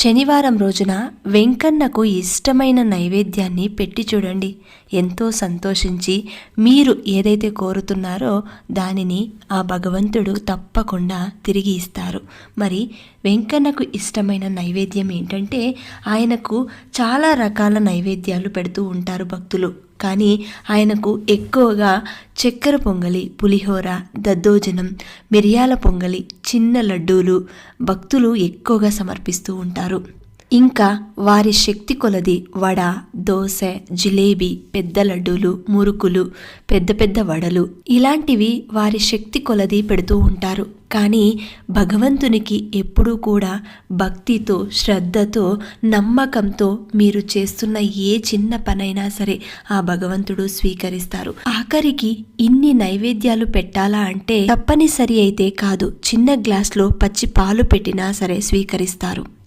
శనివారం రోజున వెంకన్నకు ఇష్టమైన నైవేద్యాన్ని పెట్టి చూడండి. ఎంతో సంతోషించి మీరు ఏదైతే కోరుతున్నారో దానిని ఆ భగవంతుడు తప్పకుండా తిరిగి ఇస్తారు. మరి వెంకన్నకు ఇష్టమైన నైవేద్యం ఏంటంటే ఆయనకు చాలా రకాల నైవేద్యాలు పెడుతూ ఉంటారు భక్తులు. కానీ ఆయనకు ఎక్కువగా చక్కెర పొంగలి పులిహోర దద్దోజనం మిరియాల పొంగలి చిన్న లడ్డూలు భక్తులు ఎక్కువగా సమర్పిస్తూ ఉంటారు. ఇంకా వారి శక్తి కొలది వడ దోశ జిలేబీ పెద్ద లడ్డూలు మురుకులు పెద్ద పెద్ద వడలు. ఇలాంటివి వారి శక్తి కొలది పెడుతూ ఉంటారు. కానీ భగవంతునికి ఎప్పుడూ కూడా భక్తితో శ్రద్ధతో నమ్మకంతో మీరు చేస్తున్న ఏ చిన్న పనైనా సరే ఆ భగవంతుడు స్వీకరిస్తారు. ఆఖరికి ఇన్ని నైవేద్యాలు పెట్టాలా అంటే తప్పనిసరి అయితే కాదు. చిన్న గ్లాస్లో పచ్చి పాలు పెట్టినా సరే స్వీకరిస్తారు.